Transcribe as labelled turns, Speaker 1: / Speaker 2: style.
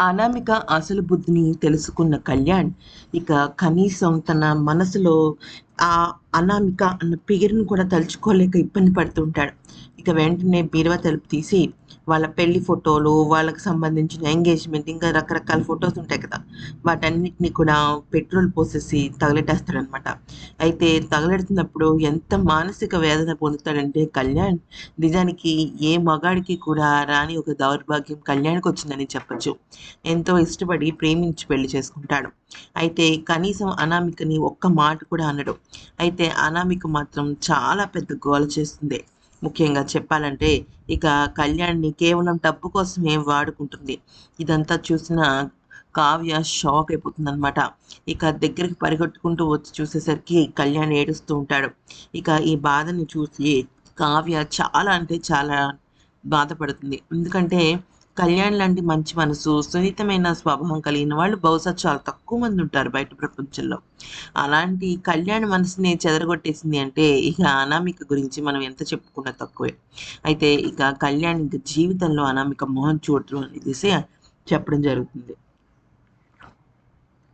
Speaker 1: అనామిక అసలు బుద్ధిని తెలుసుకున్న కళ్యాణ్ ఇక కనీసం తన మనసులో ఆ అనామిక అన్న పేరును కూడా తలుచుకోలేక ఇబ్బంది పడుతుంటాడు ఇక వెంటనే బీరువా తలుపు తీసి వాళ్ళ పెళ్ళి ఫోటోలు వాళ్ళకి సంబంధించిన ఎంగేజ్మెంట్ ఇంకా రకరకాల ఫొటోస్ ఉంటాయి కదా. వాటన్నిటిని కూడా పెట్రోల్ పోసేసి తగలెట్టేస్తాడనమాట అయితే తగలెడుతున్నప్పుడు ఎంత మానసిక వేదన పొందుతాడంటే కళ్యాణ్ నిజానికి ఏ మగాడికి కూడా రాని ఒక దౌర్భాగ్యం కళ్యాణ్కి వచ్చిందని చెప్పచ్చు. ఎంతో ఇష్టపడి ప్రేమించి పెళ్ళి చేసుకుంటాడు. అయితే కనీసం అనామికని ఒక్క మాట కూడా అనడు. అయితే అనామిక మాత్రం చాలా పెద్ద గోల చేస్తుంది. ముఖ్యంగా చెప్పాలంటే ఇక కళ్యాణ్ని కేవలం డబ్బు కోసమే వాడుకుంటుంది. ఇదంతా చూసిన కావ్య షాక్ అయిపోతుంది అనమాట ఇక దగ్గరికి పరిగెట్టుకుంటూ వచ్చి చూసేసరికి కళ్యాణ్ ఏడుస్తూ ఉంటాడు. ఇక ఈ బాధని చూసి కావ్య చాలా అంటే చాలా బాధపడుతుంది. ఎందుకంటే కళ్యాణ్ లాంటి మంచి మనసు సున్నితమైన స్వభావం కలిగిన వాళ్ళు బహుశా చాలా తక్కువ మంది ఉంటారు బయట ప్రపంచంలో. అలాంటి కళ్యాణ్ మనసుని చెదరగొట్టేసింది అంటే ఇక అనామిక గురించి మనం ఎంత చెప్పుకున్నా తక్కువే. అయితే ఇక కళ్యాణ్ ఇంకా జీవితంలో అనామిక మోహన్ చూడటం అనేసి చెప్పడం జరుగుతుంది.